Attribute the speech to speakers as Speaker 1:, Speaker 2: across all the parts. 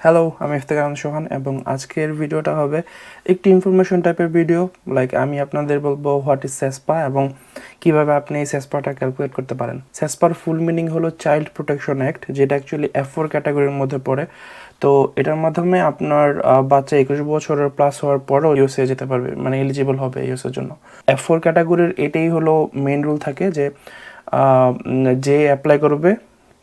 Speaker 1: Hello আমি আহমেদ সোহান এবং আজকের ভিডিওটা হবে একটি ইনফরমেশন টাইপের ভিডিও লাইক আমি আপনাদের বলব হোয়াট ইজ সেসপা এবং কীভাবে আপনি এই সেসপাটা ক্যালকুলেট করতে পারেন। সেসপার ফুল মিনিং হলো চাইল্ড প্রোটেকশন অ্যাক্ট যেটা অ্যাকচুয়ালি এফ ফোর ক্যাটাগরির মধ্যে পড়ে। তো এটার মাধ্যমে আপনার বাচ্চা একুশ বছরের প্লাস হওয়ার পরেও ইউএসএ যেতে পারবে মানে এলিজিবল হবে ইউএসএর জন্য। এফ ফোর ক্যাটাগরির এটাই হলো মেন রুল থাকে যে যে অ্যাপ্লাই করবে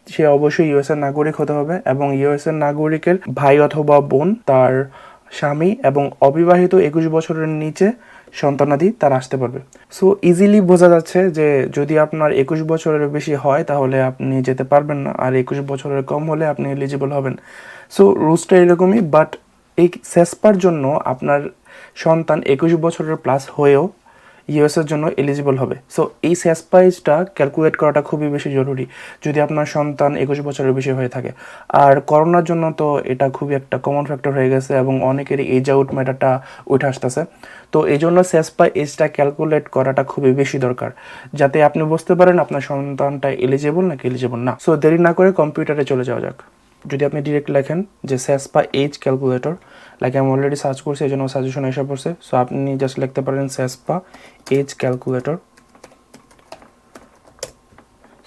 Speaker 1: সে অবশ্যই ইউএস এর নাগরিক হতে হবে এবং ইউএস এর নাগরিকের ভাই অথবা বোন, তার স্বামী এবং অবিবাহিত একুশ বছরের নিচে সন্তানাদি তার আসতে পারবে। সো ইজিলি বোঝা যাচ্ছে যে যদি আপনার একুশ বছরের বেশি হয়, তাহলে আপনি যেতে পারবেন না। আর একুশ বছরের কম হলে আপনি এলিজিবল হবেন। সো রুলসটা এরকমই বাট এই সেসপার জন্য আপনার সন্তান একুশ বছরের প্লাস হয়েও ইউএস এর জন্য এলিজিবল হবে। সো এই সেস প্রাইসটা ক্যালকুলেট করাটা খুবই বেশি জরুরি, যদি আপনার সন্তান একুশ বছরের বেশি হয়ে থাকে। আর করোনার জন্য তো এটা খুবই একটা কমন ফ্যাক্টর হয়ে গেছে এবং অনেকেরই এজ আউট ম্যাটারটা উঠে আসতেছে। তো এই জন্য সেস পাই এজটা ক্যালকুলেট করাটা খুবই বেশি দরকার, যাতে আপনি বুঝতে পারেন আপনার সন্তানটা এলিজিবল নাকি এলিজিবল না। সো দেরি না করে কম্পিউটারে চলে যাওয়া যাক। যদি আপনি ডিরেক্ট লেখেন যে স্যাসপা এইচ ক্যালকুলেটর লাইক আমি অলরেডি সার্চ করছি এই জন্য সাজেশন এসে পড়ছে। সো আপনি জাস্ট লিখতে পারেন স্যাসপা এইচ ক্যালকুলেটর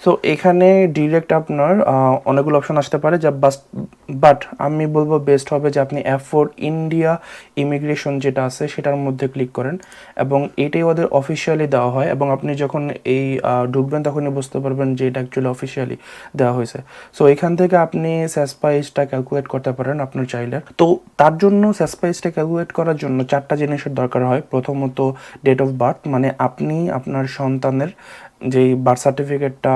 Speaker 1: সো এখানে ডিরেক্ট আপনার অনেকগুলো অপশন আসতে পারে যা বাস বাট আমি বলব বেস্ট হবে যে আপনি অ্যাপ ফর ইন্ডিয়া ইমিগ্রেশন যেটা আছে সেটার মধ্যে ক্লিক করেন এবং এটাই ওদের অফিসিয়ালি দেওয়া হয় এবং আপনি যখন এই ঢুকবেন তখনই বুঝতে পারবেন যে এটা অ্যাকচুয়ালি অফিসিয়ালি দেওয়া হয়েছে। সো এখান থেকে আপনি স্যাসপাইসটা ক্যালকুলেট করতে পারেন আপনার চাইলে। তো, তার জন্য স্যাসপাইসটা ক্যালকুলেট করার জন্য চারটা জিনিসের দরকার হয়। প্রথমত ডেট অফ বার্থ মানে আপনি আপনার সন্তানের যেই বার্থ সার্টিফিকেটটা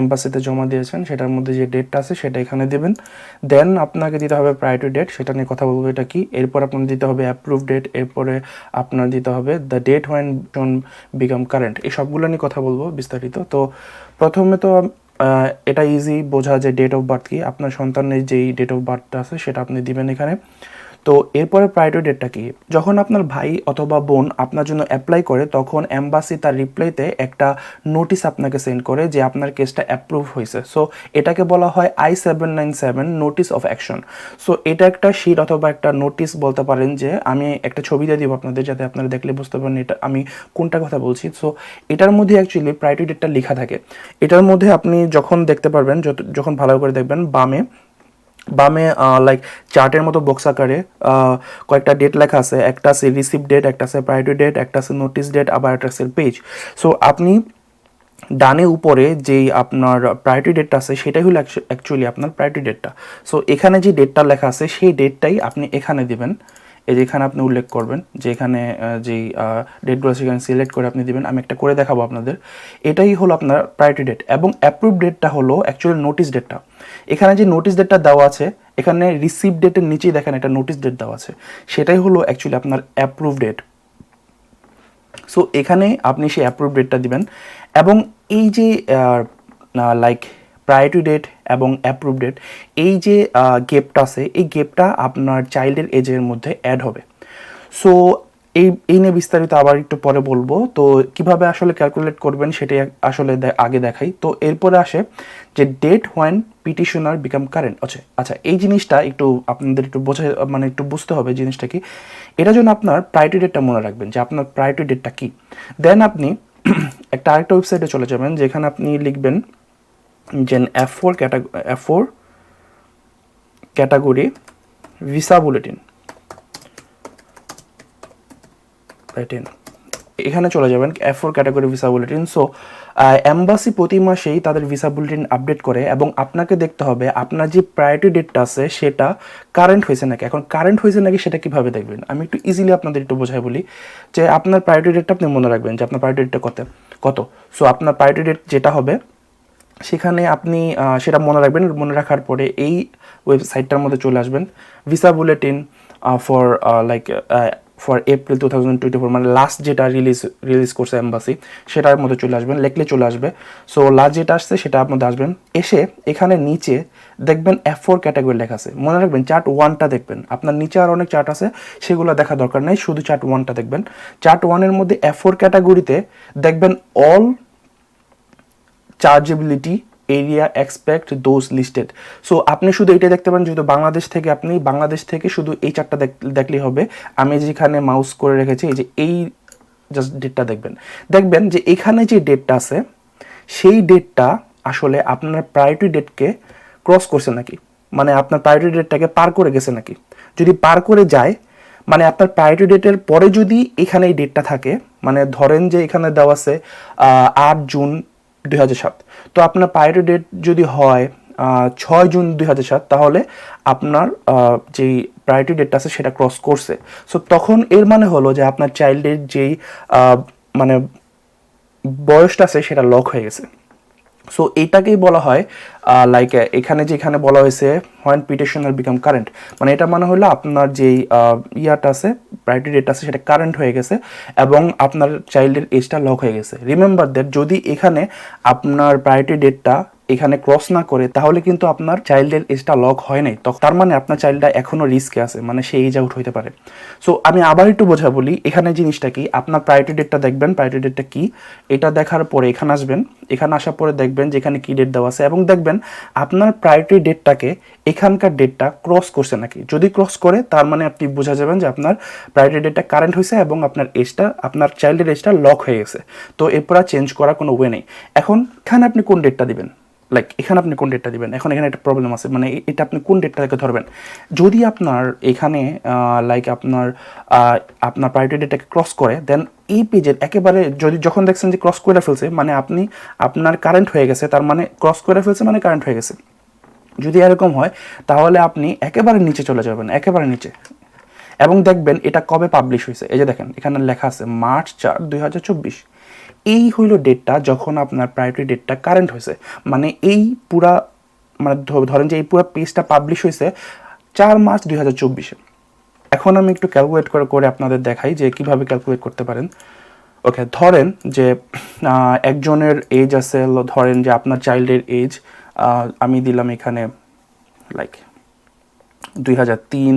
Speaker 1: এম্বাসিতে জমা দিয়েছেন, সেটার মধ্যে যে ডেটটা আছে, সেটা এখানে দেবেন। দেন আপনাকে দিতে হবে প্রায়োরিটি ডেট সেটা নিয়ে কথা বলব এটা কি। এরপর আপনার দিতে হবে অ্যাপ্রুভ ডেট এরপরে আপনার দিতে হবে the date when done become current এই সবগুলো নিয়ে কথা বলব বিস্তারিত। তো প্রথমে তো এটা ইজি বোঝা যে ডেট অফ বার্থ কি। আপনার সন্তানের যেই ডেট অফ বার্থটা আছে, সেটা আপনি দিবেন এখানে। তো এরপরে প্রায়োরিটি ডেটটা কি? যখন আপনার ভাই অথবা বোন আপনার জন্য অ্যাপ্লাই করে, তখন এম্বাসি তার রিপ্লাইতে একটা নোটিশ আপনাকে সেন্ড করে যে আপনার কেসটা অ্যাপ্রুভ হয়েছে। সো এটাকে বলা হয় I seven nine seven notice of action so এটা একটা শিট অথবা একটা নোটিশ বলতে পারেন যে আমি একটা ছবি দিয়ে দিব আপনাদের যাতে আপনারা দেখলে বুঝতে পারেন এটা আমি কোনটা কথা বলছি। সো এটার মধ্যে অ্যাকচুয়ালি প্রায়োরিটি ডেটটা লেখা থাকে। এটার মধ্যে আপনি যখন দেখতে পারবেন যখন ভালো করে দেখবেন, বামে বামে লাইক চার্টের মতো বক্স আকারে কয়েকটা ডেট লেখা আছে। একটা আছে রিসিভ ডেট একটা আছে প্রায়োরিটি ডেট একটা আছে নোটিস ডেট আবার একটা আছে পেজ সো আপনি ডানে উপরে যেই আপনার প্রায়োরিটি ডেটটা আছে, সেটাই হলো অ্যাকচুয়ালি আপনার প্রায়োরিটি ডেটটা সো এখানে যে ডেটটা লেখা আছে, সেই ডেটটাই আপনি এখানে দিবেন। এই যে এখানে আপনি উল্লেখ করবেন যে এখানে যেই ডেটগুলো সেখানে সিলেক্ট করে আপনি দিবেন। আমি একটা করে দেখাবো আপনাদের। এটাই হলো আপনার প্রায়োরিটি ডেট এবং অ্যাপ্রুভ ডেটটা হলো অ্যাকচুয়ালি নোটিস ডেটটা এখানে যে নোটিস ডেটটা দেওয়া আছে, এখানে রিসিভ ডেটের নিচেই দেখেন একটা নোটিস ডেট দেওয়া আছে। সেটাই হলো অ্যাকচুয়ালি আপনার অ্যাপ্রুভ ডেট সো এখানে আপনি সেই অ্যাপ্রুভ ডেটটা দিবেন এবং এই যে লাইক প্রায়োরিটি ডেট এবং অ্যাপ্রুভ ডেট এই যে গেপটা আছে, এই গেপটা আপনার চাইল্ডের এজের মধ্যে অ্যাড হবে। সো এই এই নিয়ে বিস্তারিত আবার একটু পরে বলব। তো কীভাবে আসলে ক্যালকুলেট করবেন সেটাই আসলে আগে দেখাই। তো এরপরে আসে যে date when petitioner become current আচ্ছা আচ্ছা এই জিনিসটা একটু আপনাদের একটু বোঝা মানে একটু বুঝতে হবে জিনিসটা কি? এটার জন্য আপনার প্রায়োরিটি ডেটটা মনে রাখবেন যে আপনার প্রায়োরিটি ডেটটা কি? দেন আপনি একটা আরেকটা ওয়েবসাইটে চলে যাবেন যেখানে আপনি লিখবেন যে F four F four category visa bulletin এখানে চলে যাবেন F four category visa bulletin so embassy প্রতি মাসেই তাদের ভিসা বুলেটিন আপডেট করে এবং আপনাকে দেখতে হবে আপনার যে প্রায়োরিটি ডেটটা আছে সেটা কারেন্ট হয়েছে নাকি? এখন কারেন্ট হয়েছে নাকি সেটা কীভাবে দেখবেন? আমি একটু ইজিলি আপনাদের একটু বোঝাই বলি যে আপনার প্রায়োরিটি ডেটটা আপনি মনে রাখবেন যে আপনার প্রায়োরিটি ডেটটা কত? কত? সো আপনার প্রায়োরিটি ডেট যেটা হবে সেখানে আপনি সেটা মনে রাখবেন, মনে রাখার পরে এই ওয়েবসাইটটার মধ্যে চলে আসবেন। Visa bulletin for like for April two thousand twenty four মানে লাস্ট যেটা রিলিজ রিলিজ করছে এম্বাসি সেটার মধ্যে চলে আসবেন, লেখলে চলে আসবে। সো লাস্ট যেটা আসছে সেটার মধ্যে আসবেন। এসে এখানে নিচে দেখবেন এফ ফোর ক্যাটাগরি লেখা আছে। মনে রাখবেন চার্ট ওয়ানটা দেখবেন। আপনার নিচে আর অনেক চার্ট আছে, সেগুলো দেখা দরকার নেই, শুধু চার্ট ওয়ানটা দেখবেন। চার্ট ওয়ানের মধ্যে এফ ফোর ক্যাটাগরিতে দেখবেন all chargeability area except those listed so আপনি শুধু এটা দেখতে পারেন, যেহেতু বাংলাদেশ থেকে আপনি, বাংলাদেশ থেকে শুধু এই চারটা দেখ- দেখলেই হবে। আমি যেখানে মাউস করে রেখেছি, এই যে এই জাস্ট ডেটটা দেখবেন। দেখবেন যে এখানে যে ডেটটা আছে, সেই ডেটটা আসলে আপনার প্রায়োরিটি ডেটকে ক্রস করছে নাকি? মানে আপনার প্রায়োরিটি ডেটটাকে পার করে গেছে নাকি? যদি পার করে যায় মানে আপনার প্রায়োরিটি ডেটের পরে যদি এখানে এই ডেটটা থাকে মানে ধরেন যে এখানে দেওয়া আছে আট জুন দুই তো আপনার প্রায়োরিটি ডেট যদি হয় ছয় জুন দুই হাজার সাত, তাহলে আপনার যেই প্রায়োরিটি ডেটটা আছে সেটা ক্রস করছে। সো তখন এর মানে হলো যে আপনার চাইল্ডের যেই মানে বয়সটা আছে সেটা লক হয়ে গেছে। সো এইটাকেই বলা হয় লাইক এখানে যেখানে বলা হয়েছে হোয়েন পিটিশনার বিকাম কারেন্ট মানে এটা মানে হলো আপনার যেই ইয়াটা আছে প্রায়োরিটি ডেট আছে সেটা কারেন্ট হয়ে গেছে এবং আপনার চাইল্ডের এজটা লক হয়ে গেছে। রিমেম্বার দ্যাট যদি এখানে আপনার প্রায়োরিটি ডেটটা এখানে ক্রস না করে, তাহলে কিন্তু আপনার চাইল্ডের এজটা লক হয় নাই। তো তার মানে আপনার চাইল্ডটা এখনও রিস্কে আছে মানে সে এজ আউট হইতে পারে। সো আমি আবার একটু বোঝা বলি, এখানে জিনিসটা কি? আপনার প্রায়োরিটি ডেটটা দেখবেন প্রায়োরিটি ডেটটা কি? এটা দেখার পরে এখানে আসবেন, এখানে আসার পরে দেখবেন যে এখানে কি ডেট দেওয়া আছে, এবং দেখবেন আপনার প্রায়োরিটি ডেটটাকে এখানকার ডেটটা ক্রস করছে নাকি? যদি ক্রস করে, তার মানে আপনি বোঝা যাবেন যে আপনার প্রায়োরিটি ডেটটা কারেন্ট হয়েছে এবং আপনার এজটা আপনার চাইল্ডের এজটা লক হয়ে গেছে। তো এরপর চেঞ্জ করার কোনো ওয়ে নেই। এখন, এখানে আপনি কোন ডেটটা দিবেন? লাইক এখানে আপনি কোন ডেটটা দিবেন? এখন এখানে একটা প্রবলেম আছে। মানে এটা আপনি কোন ডেটটা থেকে ধরবেন? যদি আপনার এখানে লাইক আপনার আপনার প্রায়োরিটি ডেটটাকে ক্রস করে দেন এই পেজের একেবারে যদি যখন দেখছেন যে ক্রস করে ফেলছে মানে আপনি, আপনার কারেন্ট হয়ে গেছে, তার মানে ক্রস করে ফেলছে মানে কারেন্ট হয়ে গেছে। যদি এরকম হয়, তাহলে আপনি একেবারে নিচে চলে যাবেন, একেবারে নিচে। এবং দেখবেন এটা কবে পাবলিশ হয়েছে। এই যে দেখেন, এখানে লেখা আছে মার্চ চার, দুই হাজার চব্বিশ। এই হইল ডেটটা যখন আপনার প্রায়োরিটি ডেটটা কারেন্ট হয়েছে মানে এই পুরা মানে ধরেন যে এই পুরো পেজটা পাবলিশ হয়েছে চার মার্চ দুই হাজার চব্বিশে। এখন আমি একটু ক্যালকুলেট করে করে আপনাদের দেখাই যে কীভাবে ক্যালকুলেট করতে পারেন। ওকে ধরেন যে একজনের এজ আছে ধরেন যে আপনার চাইল্ডের এজ আমি দিলাম এখানে লাইক দুই হাজার তিন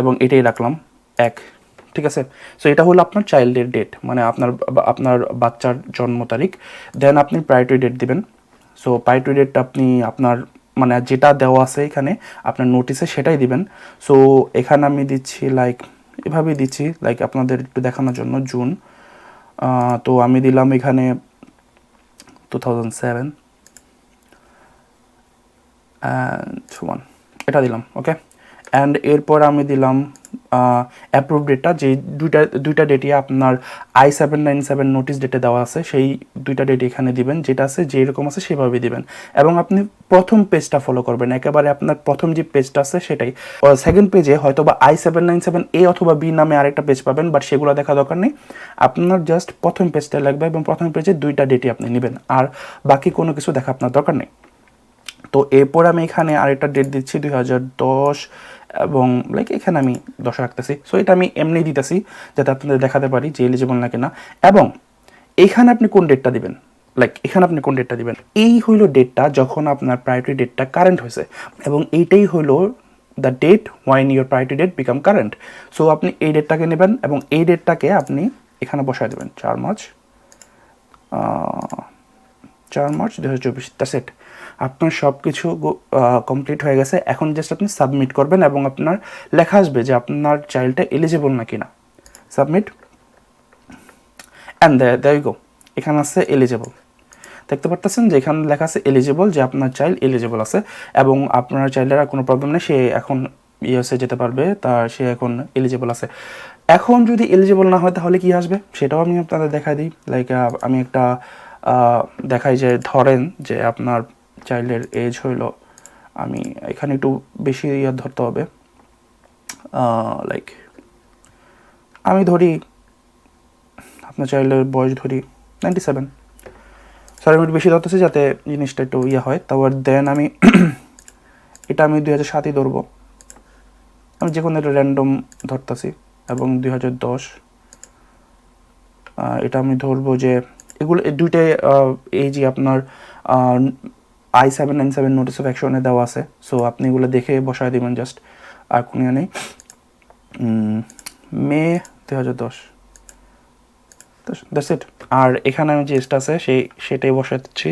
Speaker 1: এবং এটাই রাখলাম, এক। ঠিক আছে? সো এটা হলো আপনার চাইল্ডের ডেট মানে আপনার আপনার বাচ্চার জন্ম তারিখ। দেন আপনি প্রায়োরিটি ডেট দিবেন। সো প্রায়োরিটি ডেটটা আপনি আপনার মানে যেটা দেওয়া আছে এখানে, আপনার নোটিসে সেটাই দিবেন। সো এখানে আমি দিচ্ছি লাইক এভাবেই দিচ্ছি লাইক আপনাদের একটু দেখানোর জন্য জুন তো আমি দিলাম এখানে টু থাউজেন্ড সেভেন এটা দিলাম ওকে অ্যান্ড এরপর আমি দিলাম অ্যাপ্রুভ ডেটটা যে দুইটা দুইটা ডেটে আপনার I seven nine seven notice ডেটে দেওয়া আছে, সেই দুইটা ডেট এখানে দিবেন, যেটা আছে যেরকম আছে সেভাবে দিবেন। এবং আপনি প্রথম পেজটা ফলো করবেন, একেবারে আপনার প্রথম যে পেজটা আছে, সেটাই। সেকেন্ড পেজে হয়তো বা I seven nine seven A অথবা বি নামে আরেকটা পেজ পাবেন বাট সেগুলো দেখা দরকার নেই। আপনার জাস্ট প্রথম পেজটা লাগবে এবং প্রথম পেজে দুইটা ডেটই আপনি নেবেন, আর বাকি কোনো কিছু দেখা আপনার দরকার নেই। তো এরপর আমি এখানে আরেকটা ডেট দিচ্ছি দুই হাজার দশ এবং লাইক এখানে আমি দশ রাখতেছি। সো এটা আমি এমনি দিতেছি যাতে আপনাদের দেখাতে পারি যে এলিজিবল না কিনা। এবং এখানে আপনি কোন ডেটটা দিবেন? লাইক এখানে আপনি কোন ডেটটা দিবেন? এই হইল ডেটটা যখন আপনার প্রায়োরিটি ডেটটা কারেন্ট হয়েছে। এবং এইটাই হইল the date when your priority date become current so আপনি এই ডেটটাকে নেবেন এবং এই ডেটটাকে আপনি এখানে বসায় দেবেন। চার মার্চ চার মার্চ দু হাজার চব্বিশ সেট আপনার সব কিছু কমপ্লিট হয়ে গেছে। এখন জাস্ট আপনি সাবমিট করবেন এবং আপনার লেখা আসবে যে আপনার চাইল্ডটা এলিজিবল নাকি না সাবমিট অ্যান্ড দ্য গো এখানে আছে এলিজিবল দেখতে পারতেছেন যে এখানে লেখা আছে এলিজিবল যে আপনার চাইল্ড এলিজিবল আছে, এবং আপনার চাইল্ডের আর কোনো প্রবলেম নেই। সে এখন ইয়েসে যেতে পারবে, তা সে এখন এলিজিবল আছে। এখন যদি এলিজিবল না হয় তাহলে কি আসবে? সেটাও আমি আপনাদের দেখাই দিই। লাইক আমি একটা দেখাই যে ধরেন যে আপনার চাইল্ডের এজ হইল, আমি এখানে একটু বেশি ইয়ে ধরতে হবে। লাইক আমি ধরি, আপনার চাইল্ডের বয়স ধরি নাইনটি সেভেন সরি আমি একটু বেশি ধরতেছি যাতে জিনিসটা একটু ইয়ে হয়। তারপর দেন আমি এটা আমি দুই হাজার সাতই ধরবো। আমি যে কোনো একটা র্যান্ডম ধরতেছি। এবং দুই হাজার দশ এটা আমি ধরবো যে এগুলো দুইটাই এই যে আপনার I seven nine seven notice of অ্যাকশনে দেওয়া আছে। সো আপনি এগুলো দেখে বসায় দিবেন জাস্ট আর কোনো নেই। মে দু হাজার দশ। দ্যাটস ইট আর এখানে আমি যে এজটা আছে, সেই, সেটাই বসাচ্ছি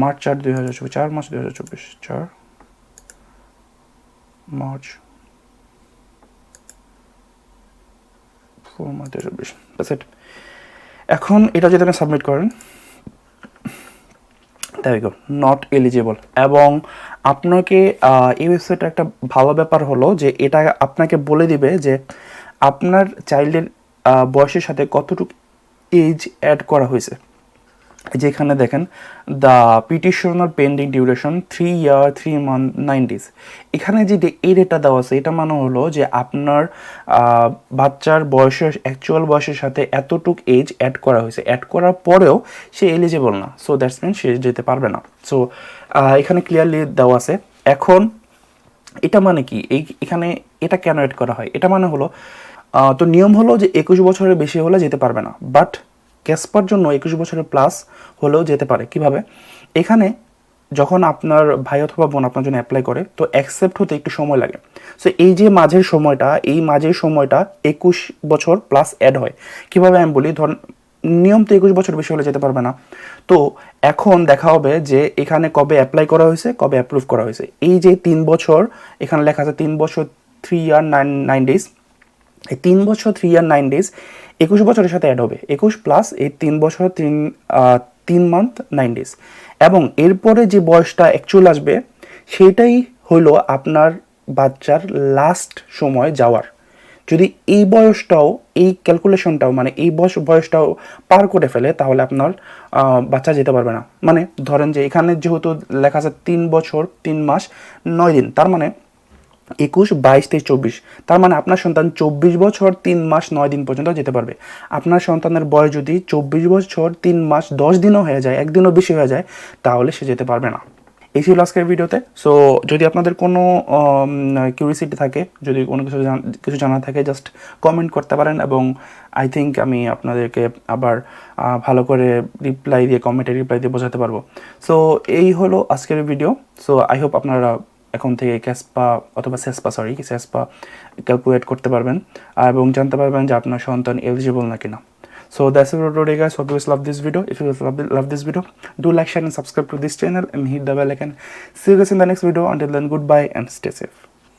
Speaker 1: মার্চ চার দুই হাজার চব্বিশ, চার মার্চ দুই হাজার চব্বিশ, চার মার্চ ফোর মার্চ দুই হাজার চব্বিশ। এখন এটা যদি আপনি সাবমিট করেন দেখো নট এলিজিবল এবং আপনাকে এই ওয়েবসাইটটা একটা ভালো ব্যাপার হলো যে এটা আপনাকে বলে দিবে যে আপনার চাইল্ডের বয়সের সাথে কতটুকু এজ অ্যাড করা হয়েছে। যেখানে দেখেন the petitioner pending duration three year three month nine days এখানে যে এই ডেটটা দেওয়া আছে, এটা মানে হলো যে আপনার বাচ্চার বয়সের অ্যাকচুয়াল বয়সের সাথে এতটুক এজ অ্যাড করা হয়েছে। অ্যাড করার পরেও সে এলিজিবল না। সো দ্যাটস মিন সে যেতে পারবে না। সো এখানে ক্লিয়ারলি দেওয়া আছে। এখন, এটা মানে কি? এই, এখানে এটা কেন অ্যাড করা হয়? এটা মানে হলো তো নিয়ম হলো যে একুশ বছরের বেশি হলে যেতে পারবে না। বাট ক্যাসপার জন্য একুশ বছরের প্লাস হলেও যেতে পারে। কীভাবে? এখানে যখন আপনার ভাই অথবা বোন আপনার জন্য অ্যাপ্লাই করে, তো অ্যাকসেপ্ট হতে একটু সময় লাগে। সো এই যে মাঝের সময়টা, এই মাঝের সময়টা একুশ বছর প্লাস অ্যাড হয়। কীভাবে আমি বলি? ধর নিয়ম তো একুশ বছর বেশি হলে যেতে পারবে না। তো এখন দেখা হবে যে এখানে কবে অ্যাপ্লাই করা হয়েছে, কবে অ্যাপ্রুভ করা হয়েছে। এই যে তিন বছর, এখানে লেখা আছে তিন বছর three year nine nine days এই তিন বছর থ্রি ইয়ার নাইন ডেজ একুশ বছরের সাথে অ্যাড হবে। একুশ প্লাস এই তিন বছর, তিন তিন মান্থ নাইন ডেজ এবং এরপরে যে বয়সটা অ্যাকচুয়াল আসবে, সেটাই হলো আপনার বাচ্চার লাস্ট সময় যাওয়ার। যদি এই বয়সটাও, এই ক্যালকুলেশনটাও মানে এই বয়স, বয়সটাও পার করে ফেলে, তাহলে আপনার বাচ্চা যেতে পারবে না। মানে ধরেন যে এখানে যেহেতু লেখা আছে তিন বছর, তিন মাস, নয় দিন। তার মানে একুশ, বাইশ, তেইশ, চব্বিশ। তার মানে আপনার সন্তান চব্বিশ বছর তিন মাস নয় দিন পর্যন্ত যেতে পারবে। আপনার সন্তানের বয়স যদি চব্বিশ বছর তিন মাস দশ দিনও হয়ে যায় একদিনও বেশি হয়ে যায়, তাহলে সে যেতে পারবে না। এই ছিল আজকের ভিডিওতে। সো যদি আপনাদের কোনো কিউরিসিটি থাকে, যদি কোনো কিছু কিছু জানা থাকে জাস্ট কমেন্ট করতে পারেন এবং আই থিঙ্ক আমি আপনাদেরকে আবার ভালো করে রিপ্লাই দিয়ে কমেন্টে রিপ্লাই দিয়ে বোঝাতে পারব। সো এই হলো আজকের ভিডিও সো আই হোপ আপনারা এখন থেকে ক্যাসপা অথবা সেসপা সরি সেসপা ক্যালকুলেট করতে পারবেন। এবং জানতে পারবেন যে আপনার সন্তান এলিজিবল নাকি না so that's your road guys hope use love this video if you love love this video do like share and subscribe to this channel and hit the bell again see guys in the next video until then goodbye and stay safe